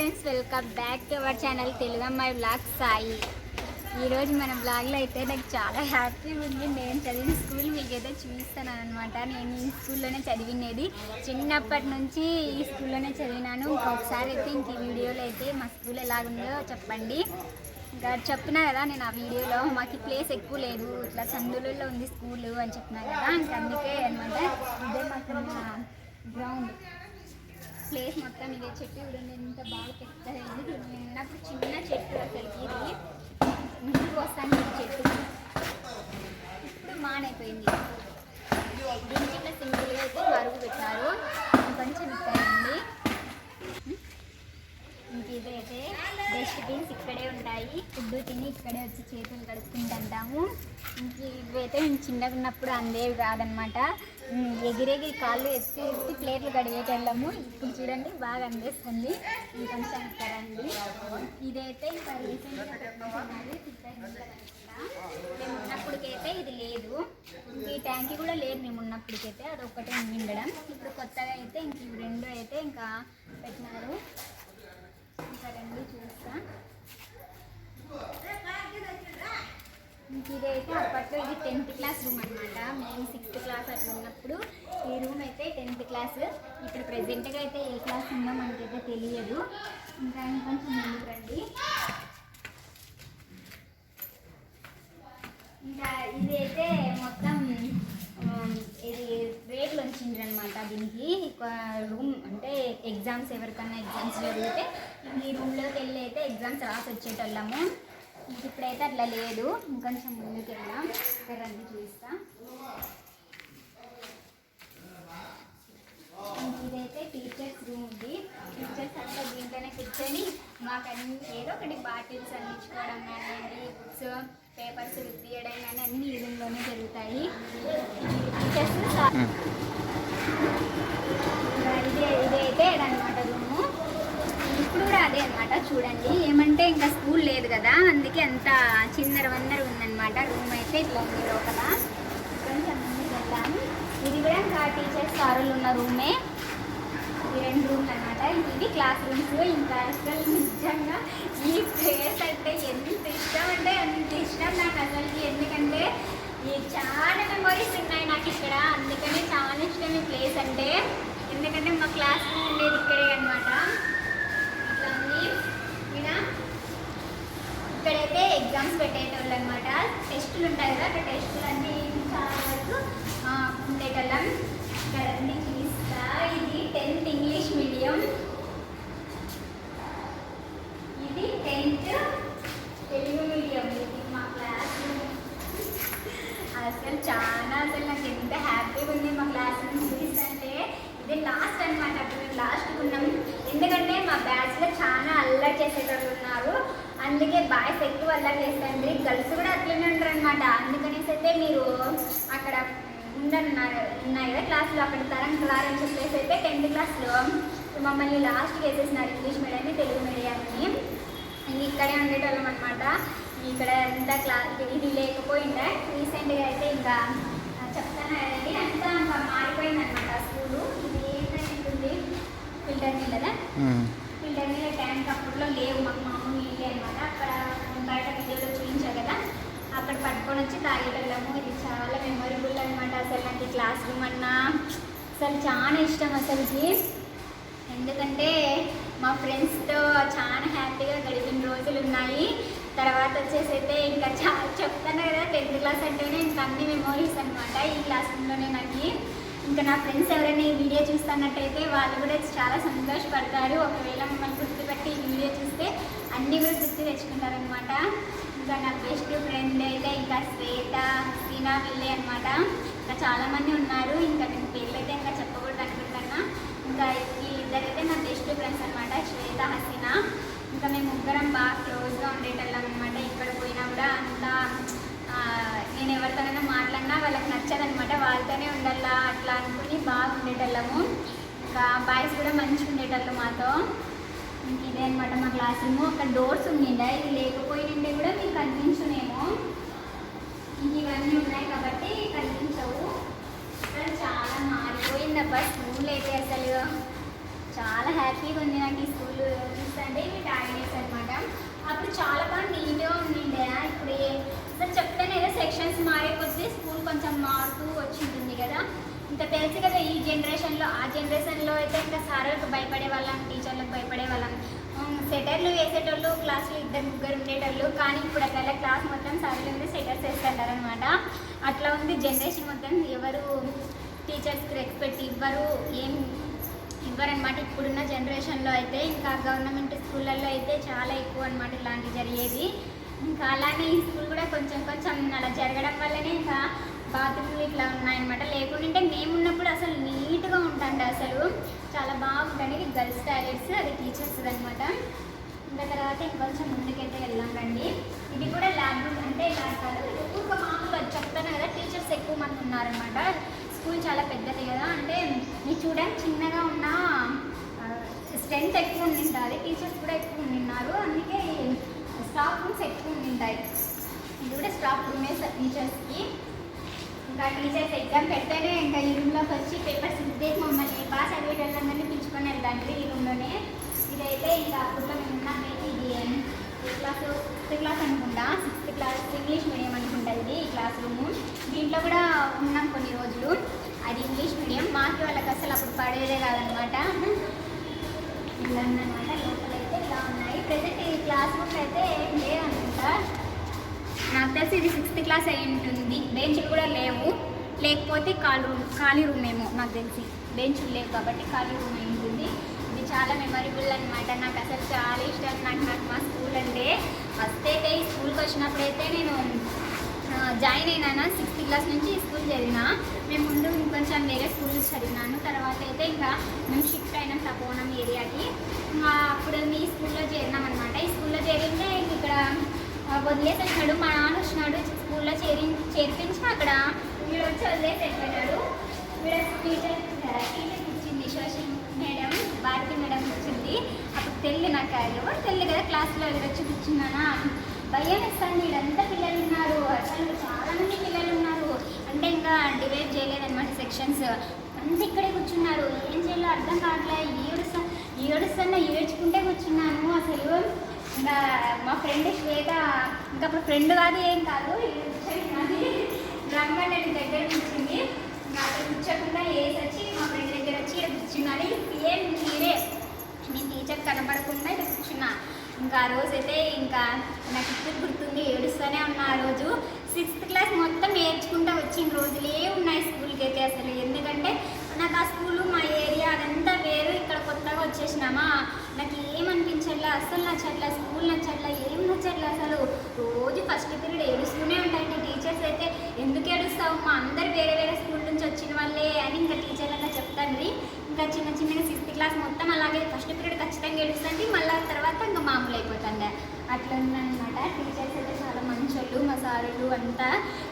Friends welcome back to our channel Telugu అమ్మాయి blog Sai. ఈరోజు మన బ్లాగ్లో అయితే నాకు చాలా హ్యాపీగా ఉంది. నేను చదివిన స్కూల్ మీకు ఏదో చూపిస్తాను అనమాట నేను ఈ స్కూల్లోనే చదివినది చిన్నప్పటి నుంచి ఈ స్కూల్లోనే చదివినాను. ఇంకొకసారి అయితే ఇంక ఈ వీడియోలో అయితే మా స్కూల్ ఎలాగుందో చెప్పండి. ఇంకా చెప్పినా కదా నేను ఆ వీడియోలో మాకు ప్లేస్ ఎక్కువ లేదు. ఇట్లా సందులలో ఉంది స్కూల్ అని చెప్పినా కదా అందుకే అనమాట ఇదే మాకు గ్రౌండ్. ప్లేస్ మొత్తం ఇదే చెట్టు చూడండి ఎంత బాగా పెద్దది ఉన్నప్పుడు చిన్న చెట్టు అసలుకి ఇది. ముందుకు వస్తాను ఈ చెట్టు. ఇప్పుడు మానైపోయింది. దీనికి ఇట్లా సింపుల్గా అయితే మరుగు పెట్టారు కొంచెం ఇక్కడ ఉంది ఇంక ఇదైతే డస్ట్బిన్స్ ఇక్కడే ఉంటాయి. ఫుడ్ తిని ఇక్కడే వచ్చి చేతులు కడుక్కుంటుంటాము ఇంక ఇవైతే మేము చిన్నగా ఉన్నప్పుడు అందేవి కాదనమాట. ఎగిరెగిరి కాళ్ళు ఎత్తి ఎత్తి ప్లేట్లు కడిగేటోళ్ళము ఇప్పుడు చూడండి బాగా అందేస్తుంది ఇంకొంచెం ఇక్కడ అండి ఇదైతే ఇంకా మేము ఉన్నప్పటికైతే ఇది లేదు. ఈ ట్యాంక్ కూడా లేదు మేము ఉన్నప్పటికైతే అది ఒక్కటే నిండడం ఇప్పుడు కొత్తగా అయితే ఇంక ఇవి రెండు అయితే ఇంకా పెట్టినారు. ఇంకా రండి చూస్తా. ఇదైతే అప్పట్లో ఇది టెన్త్ క్లాస్ రూమ్ అనమాట మేము సిక్స్త్ క్లాస్ అట్లా ఉన్నప్పుడు ఈ రూమ్ అయితే టెన్త్ క్లాస్ ఇప్పుడు ప్రజెంట్గా అయితే ఏ క్లాస్ ఉందో మనకైతే తెలియదు. ఇంకా ఇంకొంచెం ముందుకు రండి. ఇంకా ఇది అయితే మొత్తం ఇది రేట్లు వచ్చిండ్రు అనమాట దీనికి. రూమ్ అంటే ఎగ్జామ్స్ ఎవరికన్నా ఎగ్జామ్స్ జరిగితే ఈ రూమ్లోకి వెళ్ళి అయితే ఎగ్జామ్స్ రాసి వచ్చేటోళ్ళము. ఇప్పుడైతే అట్లా లేదు. ఇంకొంచెం ముందుకు ఇక్కడ రండి చూస్తా. ఇదైతే టీచర్స్ రూమ్ ఉంది. టీచర్స్ అంతా దీంట్లోనే కూర్చొని మాకు అన్ని ఏదో ఒకటి బాటిల్స్ అందించుకోవడం కానివ్వండి బుక్స్ పేపర్స్ తీయడం కానీ అన్ని ఈ రూమ్లోనే జరుగుతాయి. టీచర్స్ ఇదే ఇదైతే అనమాట ఇప్పుడు కూడా అదే అనమాట చూడండి. ఏమంటే ఇంకా స్కూల్ లేదు కదా అందుకే అంత చిందర వందర ఉందన్నమాట రూమ్ అయితే ఇట్లా ఉంది లోపల. కొంచెం ముందుకు వెళ్దాం ఇది కూడా ఇంకా టీచర్స్ సారులు ఉన్న రూమే. ఈ రెండు రూమ్లు అనమాట ఇవి క్లాస్ రూమ్స్. ఇంకా అసలు నిజంగా ఈ ప్లేస్ అంటే ఎంత ఇష్టం అంటే అంత ఇష్టం నాకు అసలుకి. ఎందుకంటే ఈ చాలా మెమరీస్ ఉన్నాయి నాకు ఇక్కడ. అందుకనే చాలా ఇష్టం ఈ ప్లేస్ అంటే. ఎందుకంటే మా క్లాస్ ఉండేది ఇక్కడే అనమాట ఇట్లా ఉంది ఇక్కడ ఇక్కడైతే ఎగ్జామ్స్ పెట్టేటోళ్ళు అనమాట టెస్టులు ఉంటాయి కదా అక్కడ టెస్టులు అన్నీ చాలా వరకు ఉండేటోళ్ళం. ఇక్కడ అన్ని చూస్తా ఇది టెన్త్ ఇంగ్లీష్ మీడియం ఇది టెన్త్ తెలుగు మీడియం ఇది మా క్లాస్ అసలు చాలా అసలు నాకు ఎంత హ్యాపీగా ఉంది మా క్లాస్ చూపిస్తుంటే. ఇది లాస్ట్ అనమాట అప్పుడు మేము లాస్ట్ ఉన్నాం. ఎందుకంటే మా బ్యాచ్లో చాలా అల్లరి చేసేటోళ్ళు ఉన్నారు. అందుకే బాయ్స్ ఎక్కువ అల్లరి చేస్తారు గర్ల్స్ కూడా అట్లనే ఉంటారు అనమాట అందుకనేసి అయితే మీరు అక్కడ ఉండన్నారు ఉన్నాయి కదా క్లాస్లో? అక్కడ తరం క్లార్ అని చెప్పేసి అయితే టెన్త్ క్లాస్లో మమ్మల్ని లాస్ట్కి వేసేసినారు ఇంగ్లీష్ మీడియాన్ని తెలుగు మీడియాన్ని ఇంక ఇక్కడే ఉండేటోళ్ళం అనమాట ఇక్కడ ఎంత క్లాస్ ఇది లేకపోయిండే రీసెంట్గా అయితే ఇంకా చెప్తాను కదండి. అంతా మారిపోయింది అనమాట స్కూలు. ఇది ఏంటంటుంది ఫిల్టర్ నీళ్ళదా? ఫిల్టర్ నీళ్ళ ట్యాంక్ అప్పట్లో లేవు మాకు. అనమాట అక్కడ బయట వీడియోలో చూపించారు కదా అక్కడ పట్టుకొని వచ్చి తాగేటోళ్ళము. ఇది చాలా మెమొరబుల్ అనమాట అసలు నాకు ఈ క్లాస్ రూమ్ అన్నా అసలు చాలా ఇష్టం అసలుకి ఎందుకంటే మా ఫ్రెండ్స్తో చాలా హ్యాపీగా గడిపిన రోజులు ఉన్నాయి. తర్వాత వచ్చేసి అయితే ఇంకా చాలా చెప్తాను కదా టెన్త్ క్లాస్ అంటేనే ఇంకా అన్ని మెమోరీస్ అనమాట ఈ క్లాస్ రూమ్లోనే నాకు. ఇంకా నా ఫ్రెండ్స్ ఎవరైనా ఈ వీడియో చూస్తున్నట్టయితే వాళ్ళు కూడా చాలా సంతోషపడతారు. ఒకవేళ మమ్మల్ని గుర్తుపెట్టి ఈ వీడియో చూస్తే అన్నీ కూడా గుర్తు తెచ్చుకుంటారనమాట ఇంకా నా బెస్ట్ ఫ్రెండ్ అయితే ఇంకా శ్వేత సీనా వీళ్ళే అనమాట ఇంకా చాలామంది ఉన్నారు. ఇంకా నేను పేర్లు అయితే ఇంకా చెప్పకూడదు అనుకుంటున్నా. ఇంకా వీళ్ళిద్దరైతే నా బెస్ట్ ఫ్రెండ్స్ అనమాట శ్వేత హసీనా. ఇంకా మేము ముగ్గురం బాగా క్లోజ్గా ఉండేటోళ్ళం అనమాట ఎక్కడ పోయినా కూడా అంతా నేను ఎవరితోనైనా మాట్లాడినా వాళ్ళకి నచ్చదనమాట వాళ్ళతోనే ఉండాలా అట్లా అనుకుని బాగా ఉండేటోళ్ళము. ఇంకా బాయ్స్ కూడా మంచిగా ఉండేటోళ్ళు మాతో. ఇంక అనమాట మా క్లాస్ రూమ్ అక్కడ డోర్స్ ఉండిండే ఇది లేకపోయిండే కూడా మీకు కనిపించునేమో ఇంక ఇవన్నీ ఉన్నాయి కాబట్టి కనిపించవు అసలు చాలా మారిపోయింది అబ్బా స్కూల్ అయితే అసలు చాలా హ్యాపీగా ఉంది నాకు ఈ స్కూల్ చూస్తుంటే ఇవి టాయిలెట్స్ అనమాట అప్పుడు చాలా బాగా నీట్గా ఉండిండే ఇప్పుడు ఏ- అసలు చెప్తాను ఏదో సెక్షన్స్ మారే కొద్దీ స్కూల్ కొంచెం మారుతూ వచ్చింటుంది కదా ఇంకా తెలుసు కదా ఈ జనరేషన్లో ఆ జనరేషన్లో అయితే ఇంకా సార్లకు భయపడే వాళ్ళం టీచర్లకు భయపడే వాళ్ళం సెటర్లు క్లాసులు ఇద్దరు ముగ్గురు ఉండేటోళ్ళు. కానీ ఇప్పుడు అట్లా క్లాస్ మొత్తం సార్లు మీద సెటర్స్ వేస్తుంటారు అనమాట అట్లా ఉంది జనరేషన్ మొత్తం. ఎవరు టీచర్స్కి రెస్పెక్ట్ ఇవ్వరు ఏం ఇవ్వరనమాట ఇప్పుడున్న జనరేషన్లో అయితే ఇంకా గవర్నమెంట్ స్కూళ్ళల్లో అయితే చాలా ఎక్కువ అనమాట ఇలాంటివి జరిగేది. ఇంకా అలానే ఈ స్కూల్ కూడా కొంచెం కొంచెం అలా జరగడం వల్లనే ఇంకా బాత్రూమ్లు ఇట్లా ఉన్నాయన్నమాట. లేకుంటే మేము ఉన్నప్పుడు అసలు నీట్గా ఉంటుంది అసలు. చాలా బాగుంటుంది ఇది గర్ల్స్ టాయిలెట్స్ అది టీచర్స్ అనమాట ఇంకా తర్వాత ఇంకొంచెం ముందుకైతే వెళ్ళామండి రండి ఇది కూడా ల్యాబ్ రూమ్ అంటే ఇలా కాదు ఒక మామూలు చెప్తాను కదా టీచర్స్ ఎక్కువ మంది ఉన్నారనమాట స్కూల్ చాలా పెద్దది కదా అంటే మీరు చూడడానికి చిన్నగా ఉన్న స్ట్రెంత్ ఎక్కువ ఉండింటుంది టీచర్స్ కూడా ఎక్కువ ఉండిన్నారు. అందుకే స్టాఫ్ రూమ్స్ ఎక్కువ ఉండింటాయి ఇది కూడా స్టాఫ్ రూమే టీచర్స్కి. ఇంకా టీచర్స్ ఎగ్జామ్ పెడితేనే ఇంకా ఈ రూమ్లోకి వచ్చి పేపర్స్ ఇద్దే మమ్మల్ని బాగా చదివేటోళ్ళందరినీ పిలుచుకొని వెళ్తాను ఈ రూమ్లోనే. ఇదైతే ఈ అప్పట్లో మేము ఉన్నామైతే ఇది క్లాస్ సిక్స్త్ క్లాస్ అనుకుంటా సిక్స్త్ క్లాస్ ఇంగ్లీష్ మీడియం అనుకుంటా ఇది ఈ క్లాస్ రూము. దీంట్లో కూడా ఉన్నాం కొన్ని రోజులు. అది ఇంగ్లీష్ మీడియం. మాకి వాళ్ళకి అసలు అప్పుడు పడేదే కాదనమాట. ఇలా ఉందన్నమాట లోపలైతే ఇలా ఉన్నాయి. ప్రజెంట్ ఈ క్లాస్ రూమ్ అయితే ఏం నాకు తెలిసి ఇది సిక్స్త్ క్లాస్ అయి ఉంటుంది. బెంచ్లు కూడా లేవు. లేకపోతే ఖాళీ రూమ్ ఖాళీ రూమ్ ఏమో నాకు తెలిసి. బెంచ్లు లేవు కాబట్టి ఖాళీ రూమ్ అయింది చాలా మెమరబుల్ అనమాట నాకు అసలు చాలా ఇష్టం. నాకు నాకు మా స్కూల్ అంటే ఫస్ట్ అయితే ఈ స్కూల్కి వచ్చినప్పుడైతే నేను జాయిన్ అయినాను? సిక్స్త్ క్లాస్ నుంచి స్కూల్ చదివిన. మేము ముందు ఇంకొంచెం వేరే స్కూల్ చదివినాను. తర్వాత అయితే ఇంకా మేము షిఫ్ట్ అయినాం తపోవనం ఏరియాకి. అప్పుడు మీ స్కూల్లో చేరినాం అనమాట ఈ స్కూల్లో చేరింటే ఇక్కడ వదిలేసి వచ్చినాడు మా నాన్న వచ్చినాడు. స్కూల్లో చేరి చేర్పించి అక్కడ వీడు వచ్చి వదిలేసి వెళ్ళిపోయినాడు మీరు టీచర్ టీచర్ ఇచ్చింది. సోషల్ భారతి మేడం ఇచ్చింది. అప్పుడు తెలియదు నాకు ఎవరు తెలియదు కదా క్లాస్లో ఎవరు వచ్చి కూర్చున్నానా భయం ఇస్తాను వీడంతా పిల్లలు ఉన్నారు? అసలు చాలామంది పిల్లలు ఉన్నారు. అంటే ఇంకా డివైడ్ చేయలేదన్నమాట సెక్షన్స్. అంతా ఇక్కడే కూర్చున్నారు. ఏం చేయాలో అర్థం కావట్లే. ఏడుస్తా ఏడుస్తున్నా ఏడ్చుకుంటే కూర్చున్నాను. అసలు ఇంకా మా ఫ్రెండ్ శ్వేత ఇంకా అప్పుడు ఫ్రెండ్ కాదు ఏం కాదు అది రమ్మని దగ్గర కూర్చుంది ఇంకా అక్కడ కూర్చోకుండా వేసి వచ్చి మా ఫ్రెండ్ దగ్గర వచ్చి ఇక్కడ కూర్చున్నాను ఏం మీరే? మీ టీచర్ కనపడకుండా ఇక్కడ కూర్చున్నా. ఇంకా ఆ రోజైతే ఇంకా నాకు ఇప్పుడు గుర్తుంది ఏడుస్తూనే ఉన్నా ఆ రోజు. సిక్స్త్ క్లాస్ మొత్తం నేర్చుకుంటూ వచ్చిన రోజులే ఉన్నాయి స్కూల్కి అయితే అసలు. ఎందుకంటే నాకు ఆ స్కూలు మా ఏరియా అదంతా వేరు. ఇక్కడ కొత్తగా వచ్చేసినామా? నాకు ఏమనిపించట్లా అస్సలు నచ్చట్లా. స్కూల్ నచ్చట్లా. ఏం నచ్చట్లా అసలు. రోజు ఫస్ట్ పీరియడ్ ఏడుస్తూనే ఉంటాయండి టీచర్స్ అయితే. ఎందుకు ఏడుస్తావు? మా అందరు వేరే వేరే స్కూల్ నుంచి వచ్చిన వాళ్ళే అని ఇంకా టీచర్లంతా చెప్తాను ఇంకా చిన్న చిన్నగా సిక్స్త్ క్లాస్ మొత్తం అలాగే ఫస్ట్ పీరియడ్ ఖచ్చితంగా గెలుస్తుంది. మళ్ళీ తర్వాత ఇంకా మామూలు అయిపోతుంది. అట్లా ఉందన్నమాట. టీచర్స్ అయితే చాలా మంచోళ్ళు మా సారులు అంతా.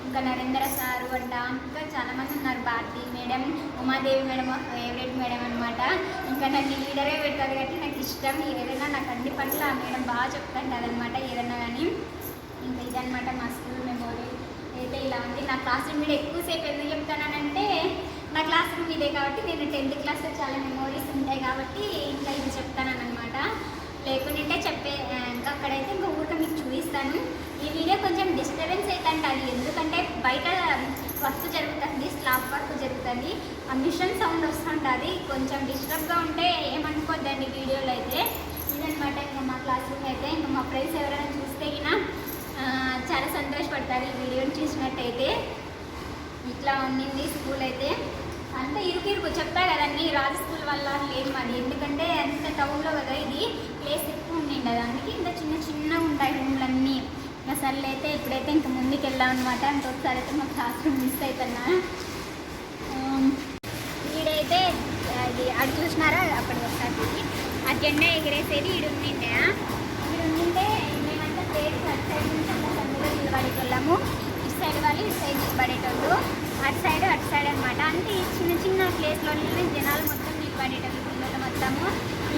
ఇంకా నరేంద్ర సారు అంట ఇంకా చాలా మంది ఉన్నారు. Bharathi madam Umadevi madam favourite madam అనమాట ఇంకా నాకు లీడరే పెడతారు కాబట్టి నాకు ఇష్టం. ఏదైనా నాకు అన్ని పనులు ఆ మేడం బాగా చెప్తాంటారు అనమాట ఏదైనా కానీ ఇంకా ఇదనమాట మా స్కూల్ మెమోరీ అయితే ఇలా ఉంది. నా క్లాస్ రూమ్ మీద ఎక్కువసేపు ఎందుకు చెప్తానంటే నా క్లాస్ రూమ్ ఇదే కాబట్టి నేను టెన్త్ క్లాస్లో చాలా మెమోరీస్ ఉంటాయి కాబట్టి ఇంకా ఇది చెప్తానమాట లేకుంటే చెప్పే ఇంకా అక్కడైతే ఇంకా ఊరిక మీకు చూపిస్తాను. ఈ వీడియో కొంచెం డిస్టర్బెన్స్ అవుతుంది అది. ఎందుకంటే బయట వర్క్ జరుగుతుంది స్లాబ్ వర్క్ జరుగుతుంది. ఆ మిషన్ సౌండ్ వస్తుంటుంది కొంచెం డిస్టర్బ్గా ఉంటే ఏమనుకోద్దండి వీడియోలో అయితే. ఇదనమాట ఇంకా మా క్లాస్ రూమ్ అయితే. ఇంకా మా ఫ్రెండ్స్ ఎవరైనా చూస్తే చాలా సంతోషపడతారు ఈ వీడియోని చూసినట్టయితే. ఇట్లా ఉండింది స్కూల్ అయితే. అంత ఇరుకు ఇరుకు చెప్తా కదండి రాజు స్కూల్ వల్ల లేదు మాది ఎందుకంటే అంత టౌన్లో కదా ఇది. ప్లేస్ ఎక్కువ ఉండింది అందుకే ఇంత చిన్న చిన్నగా ఉంటాయి రూమ్లన్నీ. ఇంకా సర్లే అయితే ఇప్పుడైతే ఇంక ముందుకు వెళ్ళాం అనమాట ఇంకొకసారి అయితే మా క్లాస్ రూమ్ మిస్ అవుతున్నా వీడైతే ఈడైతే అది అటు చూసినారా? అప్పటి ఒకసారి ఆ జెండా ఎగిరేసేది ఈడు ఉండిండే. ఈడు ఉండింటే మేమంతా ప్లేస్ అటు సైడ్ నుంచి అట్లా సందులో నిలబడేటోళ్ళము సైడ్ ఇటు సైడ్ నిలబడేటోళ్ళు అటు సైడ్ అటు సైడ్ అనమాట అంటే ఈ చిన్న చిన్న ప్లేస్లోనే జనాలు మొత్తం నిలబడేటోళ్ళు పిల్లలు మొత్తము.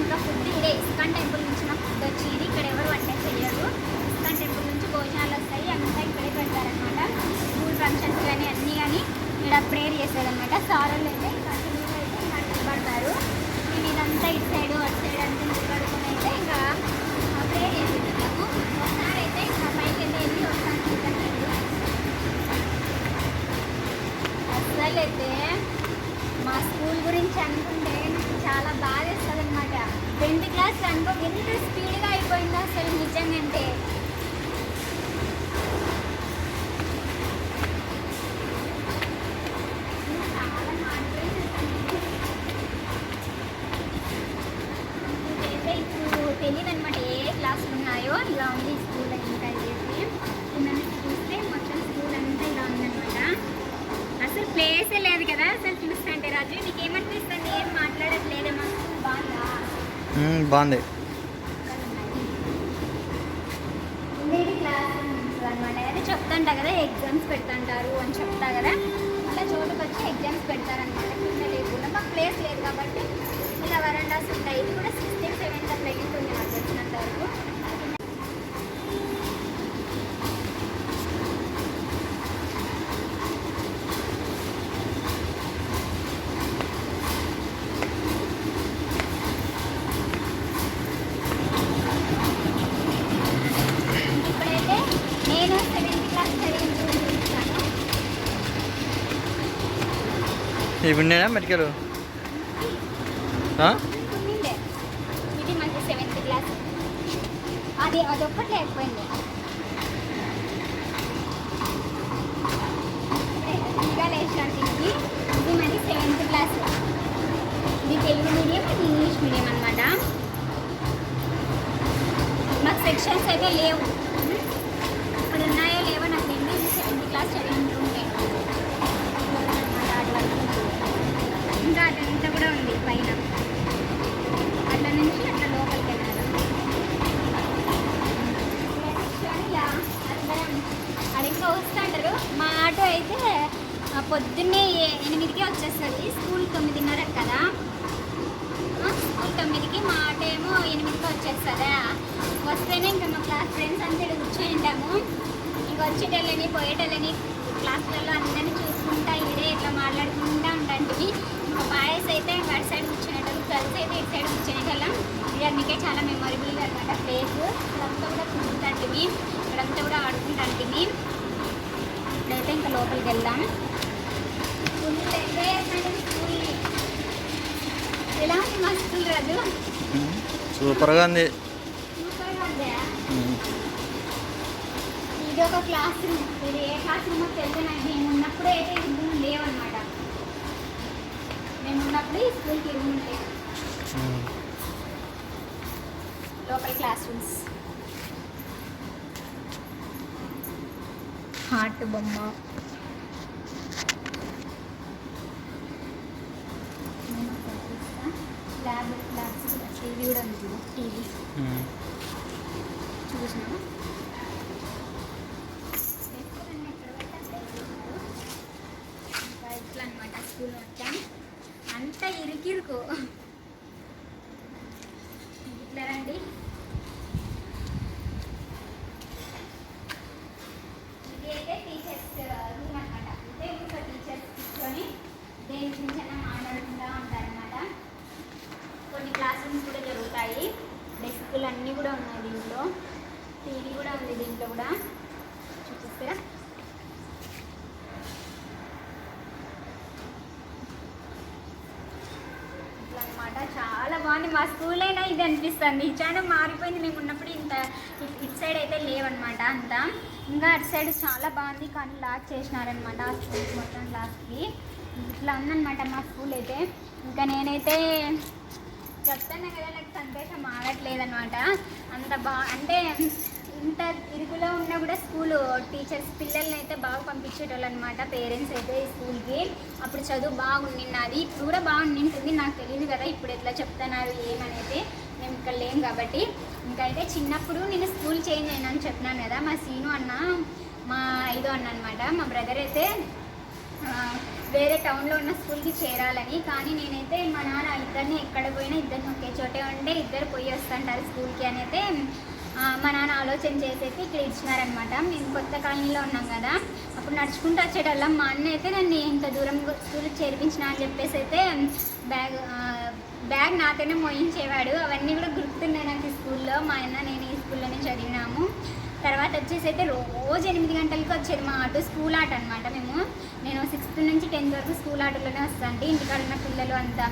ఇంకా ఫుడ్ ఇదే ఇస్కాన్ టెంపుల్ నుంచి నాకు ఫుడ్ వచ్చేది ఇక్కడ ఎవరు వంట చేయరు ఇస్కాన్ టెంపుల్ నుంచి భోజనాలు వస్తాయి అంతా ఇక్కడే పెడతారనమాట స్కూల్ ఫంక్షన్స్ కానీ అన్నీ కానీ ఇక్కడ ప్రేయర్ చేసేదన్నమాట సార్ వాళ్ళు అయితే కంటిన్యూగా అయితే ఇక్కడ నిలబడతారు మేము ఇదంతా ఇటు సైడ్ అటు సైడ్ అంతా నిలబడుకొని అయితే ఇంకా ప్రే చేసేటాము ఒకసారి అయితే ఇంకా పైకి అయితే వెళ్ళి వస్తాను చూడండి అసలు అయితే మా స్కూల్ గురించి అనుకుంటే నాకు చాలా బాధ వేస్తుంది అనమాట టెన్త్ క్లాస్ అనుకో ఎంత స్పీడ్గా అయిపోయిందో అసలు నిజంగా అంటే చాలా మారిపోయింది అసలు. ఇదైతే ఇప్పుడు తెలియదు అనమాట ఏ క్లాసులు ఉన్నాయో ఇలా ఉంది స్కూల్ ఇంకా చేసి కింద చూస్తే మొత్తం స్కూల్ అంతా ఇలా ఉందనమాట అసలు ప్లేసే లేదు కదా అసలు చూస్తుంటే రాజు. నీకేమనిపిస్తుంది? ఏం మాట్లాడట్లేదే మా స్కూల్ బాగుందా బాగుంది ఉండేది క్లాస్ అనమాట అదే చెప్తాంట కదా ఎగ్జామ్స్ పెడతాంటారు అని చెప్తా కదా అలా చోటుకు వచ్చి ఎగ్జామ్స్ పెడతారనమాట కింద లేకుండా మాకు ప్లేస్ లేదు కాబట్టి ఇలా వరండాస్ ఉంటాయి ఇది కూడా సిక్స్త్ సెవెంత్ అట్లా ఉంటుంది నాకు తెలిసినంత వరకు ఇప్పుడైతే నేను సెవెంత్ క్లాస్ చదివిన చూపిస్తాను ఇవి ఉన్నాయా మెడికల్ ఉండిండే ఇది మంచి సెవెంత్ క్లాస్ అది అదొక్కటి లేకపోయింది ఇంకా లేచాను ఇది ఇది మరి సెవెంత్ క్లాస్ ఇది తెలుగు మీడియం ఇది ఇంగ్లీష్ మీడియం అనమాట మాకు సెక్షన్స్ అయితే లేవు ఇప్పుడు ఉన్నాయో లేవో నాకు తెలియదు ఇది సెవెంత్ క్లాస్ చదివింటుంటే ఇంకా అదంతా కూడా ఉంది పైన అట్లా నుంచి అట్లా లోపలికి వెళ్ళాలి ఇలా అందరం అది ఇంకా వస్తుంటారు మా ఆటో అయితే ఆ, పొద్దున్నే ఏ- ఎనిమిదికే వచ్చేస్తుంది స్కూల్ తొమ్మిదిన్నర కదా ఆ, స్కూల్ తొమ్మిదికి మా ఆటో ఏమో ఎనిమిదికి వచ్చేస్తుందా వస్తేనే ఇంకా మా క్లాస్ ఫ్రెండ్స్ అంతా ఇక్కడ కూర్చొని ఉంటాము ఇంకా వచ్చేటోళ్ళని పోయేటోళ్ళని క్లాసులలో అందరినీ చూసుకుంటా ఇదే ఇట్లా మాట్లాడుకుంటా ఉంటాంటివి ఇంకా బాయ్స్ అయితే ఇంకా అటు సైడ్ కూర్చునేటోళ్ళు గర్ల్స్ అయితే ఇటు సైడ్ కూర్చునేటోళ్ళం ఇది అందుకే చాలా మెమొరబుల్గా అనమాట ప్లేస్ ఇక్కడంతా కూడా కూర్చుంటాంటివి ఇక్కడంతా కూడా ఆడుకుంటాంటివి ఇప్పుడైతే ఇంకా లోపలికి వెళ్దాం. ఎలా ఉంది మా స్కూల్ రాజు? సూపర్గా ఉంది. ఇది ఒక క్లాస్ రూమ్. ఇది ఏ క్లాస్ రూమ్ తెలియదు నాకు మేము ఉన్నప్పుడు అయితే ఈ రూమ్ లేవన్నమాట. మేము ఉన్నప్పుడు ఈ స్కూల్కి రూమ్ లేవు. Local class rooms. హార్ట్ బొమ్మ. ల్యాబ్ ల్యాబ్స్ టీవీ కూడా ఉంది. టీవీ. చూసినా ఇట్లా అనమాట స్కూల్ మొత్తం అంతా ఇరికిరుకు ఇట్లా రండి ఇది అయితే టీచర్స్ రూమ్ అనమాట అంటే ఇంకా టీచర్స్ కూర్చొని దేని గురించి అయినా మాట్లాడుకుంటూ ఉంటారనమాట కొన్ని క్లాస్ రూమ్స్ కూడా జరుగుతాయి డెస్క్లు అన్నీ కూడా ఉన్నాయి దీంట్లో టీవీ కూడా ఉంది దీంట్లో కూడా చూపిస్తారా ఇట్లా అనమాట చాలా బాగుంది మా స్కూల్ అయినా ఇది అనిపిస్తుంది. చాలా మారిపోయింది. మేము ఉన్నప్పుడు ఇంత ఇట్- ఇటు సైడ్ అయితే లేవన్నమాట అంతా. ఇంకా అటు సైడ్ చాలా బాగుంది. కానీ లాక్ చేసినారనమాట ఆ స్కూల్ మొత్తం లాక్కి. ఇట్లా ఉందన్నమాట మా స్కూల్ అయితే. ఇంకా నేనైతే చెప్తాను కదా నాకు సంతోషం మారట్లేదనమాట అంత బా అంటే ఇంత ఇరుగులో ఉన్నా కూడా స్కూల్ టీచర్స్ పిల్లల్ని అయితే బాగా పంపించేటోళ్ళు అనమాట పేరెంట్స్ అయితే ఈ స్కూల్కి. అప్పుడు చదువు బాగుండినది ఇప్పుడు కూడా బాగుండింటుంది. నాకు తెలియదు కదా ఇప్పుడు ఎట్లా చెప్తున్నారు ఏమనేది. మేము ఇక్కడ లేం కాబట్టి. ఇంకైతే అయితే చిన్నప్పుడు నేను స్కూల్ చేంజ్ అయినా చెప్పినాను కదా. మా సీను అన్న మా ఐదో అన్న అనమాట మా బ్రదర్ అయితే వేరే టౌన్లో ఉన్న స్కూల్కి చేరాలని. కానీ నేనైతే మా నాన్న ఇద్దరిని ఎక్కడ పోయినా ఇద్దరిని ఒకే చోటే ఉంటే ఇద్దరు పోయి వస్తుంటారు స్కూల్కి అని అయితే మా నాన్న ఆలోచన చేసేసి ఇక్కడ ఇచ్చినారనమాట మేము కొత్త కాలనీలో ఉన్నాం కదా. అప్పుడు నడుచుకుంటూ వచ్చేటోళ్ళం. మా అన్న అయితే నన్ను ఇంత దూరం స్కూల్కి చేర్పించిన అని చెప్పేసి అయితే బ్యాగ్ బ్యాగ్ నాతోనే మోయించేవాడు. అవన్నీ కూడా గుర్తున్నాయి నాకు ఈ స్కూల్లో. మా అన్న నేను ఈ స్కూల్లోనే చదివినాము. తర్వాత వచ్చేసి అయితే రోజు ఎనిమిది గంటలకు వచ్చేది మా ఆటో స్కూల్ ఆట అనమాట మేము. నేను సిక్స్త్ నుంచి టెన్త్ వరకు స్కూల్ ఆటోలోనే వస్తాను ఇంటికాడ ఉన్న పిల్లలు అంతా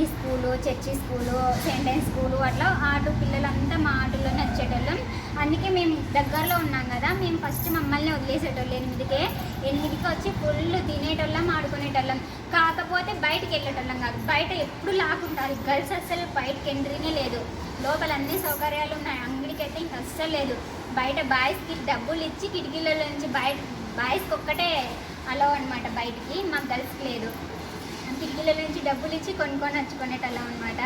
ఈ స్కూలు చర్చి స్కూలు సెంటెన్స్ స్కూలు అట్లా ఆటో పిల్లలు అంతా మా ఆటోలోనే వచ్చేటోళ్ళం. అందుకే మేము దగ్గరలో ఉన్నాం కదా మేము ఫస్ట్ మమ్మల్ని వదిలేసేటోళ్ళు ఎనిమిదికే. ఎనిమిదికి వచ్చి ఫుల్ తినేటోళ్ళం ఆడుకునేటోళ్ళం. కాకపోతే బయటికి వెళ్ళేటోళ్ళం కాదు. బయట ఎప్పుడు లాక్కుంటారు. గర్ల్స్ అస్సలు బయటకి ఎంట్రీనే లేదు. లోపల అన్ని సౌకర్యాలు ఉన్నాయి. అంగడికి అయితే ఇంకా అస్సలు లేదు. బయట బాయ్స్కి డబ్బులు ఇచ్చి కిటికీలలో నుంచి బయట బాయ్స్కి ఒక్కటే అలో అనమాట బయటికి మాకు గర్ల్స్కి లేదు. కిటికీల నుంచి డబ్బులు ఇచ్చి కొనుక్కొని వచ్చుకునేటోళ్ళం అనమాట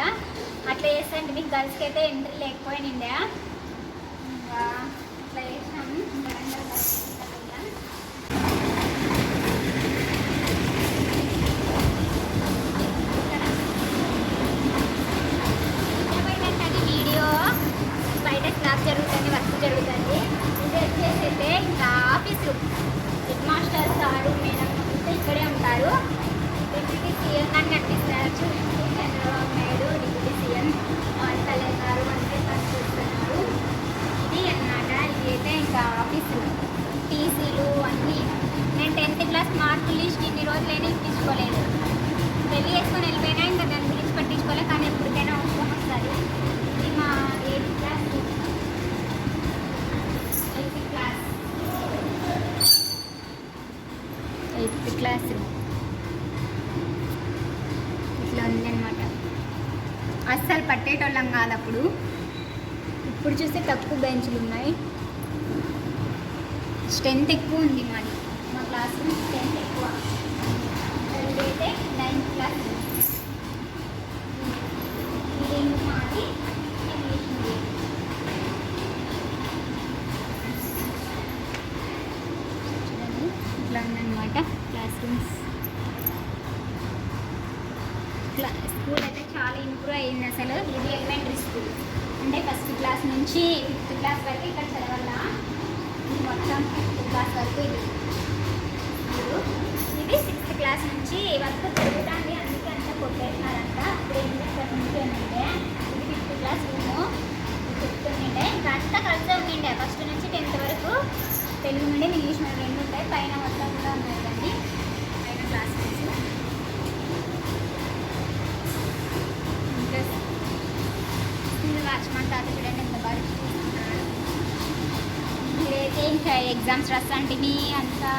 అట్లా చేస్తే మీకు గర్ల్స్కి అయితే ఎంట్రీ లేకపోయినిండే ఇంకా అట్లా చేసినాము ఇంకా అందరూ కలిసి వెళ్ళాం. ఇష్టమైనటువంటి వీడియో బయట క్లాస్ జరుగుతుంది వర్క్ జరుగుతుంది ఇది వచ్చేసి అయితే ఇంకా office head master sir madam అంతా ఇక్కడే ఉంటారు డిప్యూటీ సీఎం అని కనిపిస్తారు చూడండి చంద్రబాబు నాయుడు డిప్యూటీ సీఎం పవన్ కళ్యాణ్ గారు అంటే కనిపిస్తున్నారు ఇది అన్నమాట ఇది అయితే ఇంకా ఆఫీసు టీసీలు అన్నీ నేను టెన్త్ క్లాస్ మార్కులు లిస్ట్ ఇన్ని రోజులైనా ఇప్పించుకోలేదు పెళ్ళి చేసుకొని వెళ్ళిపోయినా ఇంకా దాని గురించి పట్టించుకోలే కానీ ఎప్పటికైనా అవసరం వస్తుంది ఇది మా eighth class eighth class eighth class ఇట్లా ఉందన్నమాట అస్సలు పట్టేటోళ్ళం కాదు అప్పుడు ఇప్పుడు చూస్తే తక్కువ బెంచ్లు ఉన్నాయి స్ట్రెంత్ ఎక్కువ ఉంది మాది మా క్లాస్ స్ట్రెంత్ ఎక్కువ ఇదైతే నైన్త్ క్లాస్ మీడియం మాది ఇంగ్లీష్ మీడియం చూడండి ఇట్లా ఉందన్నమాట క్లాస్ రూమ్స్ క్లా స్కూల్ అయితే చాలా ఇంప్రూవ్ అయింది అసలు ఇది ఎలిమెంటరీ స్కూల్ అంటే ఫస్ట్ క్లాస్ నుంచి ఫిఫ్త్ క్లాస్ వరకు ఇక్కడ చదవాలా ఇది మొత్తం ఫిఫ్త్ క్లాస్ వరకు ఇది స్కూలు. ఇది సిక్స్త్ క్లాస్ నుంచి వరకు జరుగుతుంది అందుకే అంతా కొట్టేసినారంట అప్పుడు ఏం చేస్తారు నుంచి ఉండే ఇది ఫిఫ్త్ క్లాస్ రూము చెప్తుండే ఇంకా అంతా కలిసే ఉండిండే ఫస్ట్ నుంచి టెన్త్ వరకు తెలుగు మీడియం ఇంగ్లీష్ మీడియం రెండు ఉంటాయి. పైన మొత్తం కూడా ఉన్నాయి కానీ పైన క్లాస్ రూమ్స్ ఇంకా స్కూల్ తాత చూడండి ఎంత బాగా చూసుకుంటున్నాడు మీరైతే ఇంకా ఎగ్జామ్స్ రాస్తాంటివి అంతా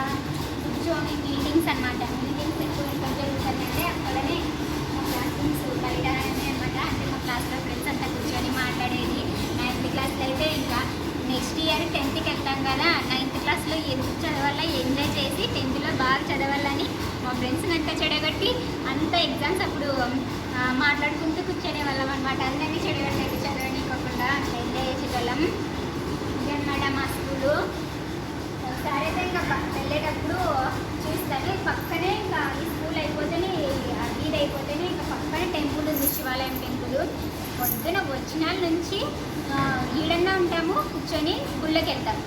కూర్చొని మీటింగ్స్ అనమాట మీటింగ్స్ ఎక్కువ ఎక్కడ జరుగుతాయంటే అక్కడనే మా క్లాస్ రూమ్స్ బయట అనమాట అంటే మా క్లాస్లో ఫ్రెండ్స్ అంతా కూర్చొని మాట్లాడేది. నైన్త్ క్లాస్లో అయితే ఇంకా నెక్స్ట్ ఇయర్ టెన్త్కి వెళ్తాం కదా నైన్త్ క్లాస్లో ఎందుకు చదవాలా ఎంజాయ్ చేసి టెన్త్లో బాగా చదవాలని మా ఫ్రెండ్స్ని అంతా చెడగొట్టి అంత ఎగ్జామ్స్ అప్పుడు మాట్లాడుకుంటూ కూర్చొనే వాళ్ళం అనమాట అందరినీ చెడగొట్టేది చదవనీకోకుండా అట్లా ఎంజాయ్ చేసేవాళ్ళం ఇదన్నమాట మా స్కూలు. ఒకసారి అయితే ఇంకా వెళ్ళేటప్పుడు చూస్తాను. పక్కనే ఇంకా ఈ స్కూల్ అయిపోతేనే ఇది అయిపోతేనే ఇంకా పక్కనే టెంపుల్ ఉంది శివాలయం టెంపుల్. పొద్దున వచ్చిన నుంచి ఈడన్నా ఉంటాము కూర్చొని గుళ్ళకి వెళ్తాం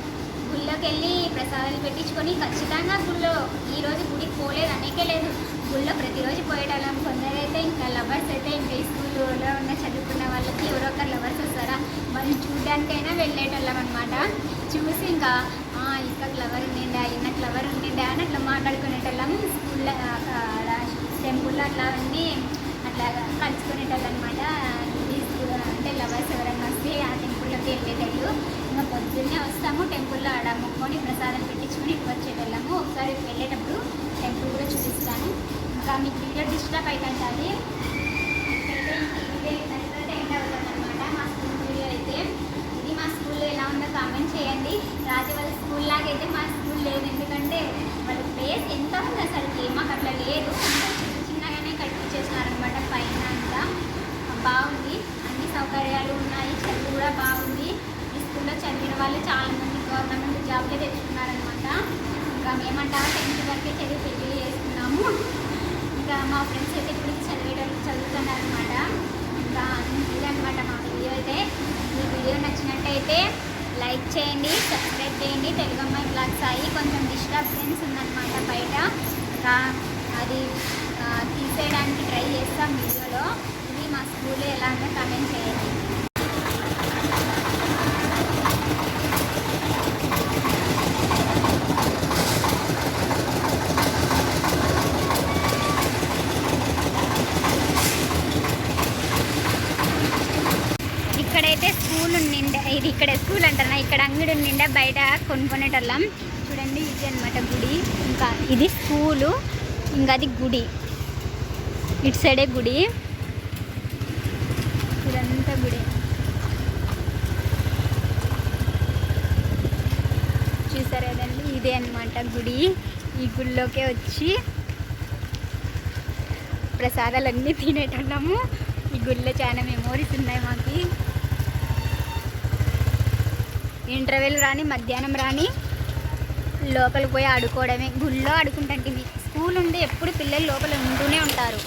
గుళ్ళోకి వెళ్ళి ప్రసాదాలు పెట్టించుకొని ఖచ్చితంగా గుళ్ళో ఈరోజు గుడికి పోలేదు అనేకే లేదు. గుళ్ళో ప్రతిరోజు పోయేటోళ్ళం. కొందరైతే ఇంకా లవర్స్ అయితే ఇంకా ఈ స్కూల్లో ఉన్న చదువుకున్న వాళ్ళకి ఎవరో ఒకరు లవర్స్ వస్తారా? వాళ్ళు చూడడానికైనా వెళ్ళేటోళ్ళం అనమాట చూసి ఇంకా ఇంకా క్లవర్ ఫ్లవర్ ఉండిండా ఇన్న క్లవర్ ఉండిండా అని అట్లా మాట్లాడుకునేటోళ్ళం. స్కూల్లో టెంపుల్లో అట్లా అన్నీ అట్లా కలుసుకునేటోళ్ళు అనమాట అంటే లవర్స్ ఎవరైనా వస్తే ఆ టెంపుల్లోకి వెళ్ళేటోళ్ళు. ఇంకా పొద్దున్నే వస్తాము టెంపుల్లో ఆడ మొక్కొని ప్రసాదం పెట్టించుకొని ఇటు వచ్చేటోళ్ళము ఒకసారి వెళ్ళేటప్పుడు టెంపుల్ కూడా చూపిస్తాను. ఇంకా మీకు వీడియో డిస్టర్బ్ అవుతుంటుంది అనమాట మా స్కూల్ అయితే. ఇది మా స్కూల్లో ఎలా ఉందో కామెంట్ చేయండి. రాజు వాళ్ళ స్కూల్ లాగా అయితే మా స్కూల్ లేదు. ఎందుకంటే వాళ్ళ ప్లేస్ ఎంత ఉంది అసలుకి? మాకు అట్లా లేదు. చిన్న చిన్నగానే కట్టించేసినారనమాట పైన అంతా. బాగుంది. అన్ని సౌకర్యాలు ఉన్నాయి. చదువు కూడా బాగుంది. స్కూల్లో చదివిన వాళ్ళు చాలామంది గవర్నమెంట్ జాబ్లే తెచ్చుకున్నారనమాట ఇంకా మేమంటావా టెన్త్ వరకే చదివి పెళ్ళి చేసుకున్నాము ఇంకా మా ఫ్రెండ్స్ అయితే ఇప్పుడు చదివేటప్పుడు చదువుతున్నారనమాట ఇంకా ఇదనమాట మా వీడియో అయితే. ఈ వీడియో నచ్చినట్టయితే లైక్ చేయండి సబ్స్క్రైబ్ చేయండి. తెలుగు అమ్మాయి బ్లాగ్స్ అయ్యి కొంచెం డిస్టర్బెన్స్ ఉందన్నమాట బయట. ఇంకా అది తీసేయడానికి ట్రై చేస్తాం వీడియోలో. ఇది మా స్కూల్లో ఎలా అంటే కమెంట్ చేయండి ఇక్కడైతే స్కూల్ ఉండిండే ఇది ఇక్కడ స్కూల్ అంటారా ఇక్కడ అంటే బయట కొనుక్కునేటోళ్ళం. చూడండి ఇది అనమాట గుడి. ఇంకా ఇది స్కూలు ఇంకా అది గుడి. ఇటు సైడే గుడి. ఇదంతా గుడి. చూసారు కదండి ఇదే అనమాట గుడి. ఈ గుడిలోకే వచ్చి ప్రసాదాలన్నీ తినేటోళ్ళము. ఈ గుడిలో చాలా మెమోరీస్ ఉన్నాయి మాకు. ఇంటర్వెల్ రాని మధ్యాహ్నం రాని లోపలికి పోయి ఆడుకోవడమే. గుళ్ళో ఆడుకుంటాంటివి స్కూల్ ఉండి ఎప్పుడు పిల్లలు లోపల ఉంటూనే ఉంటారు.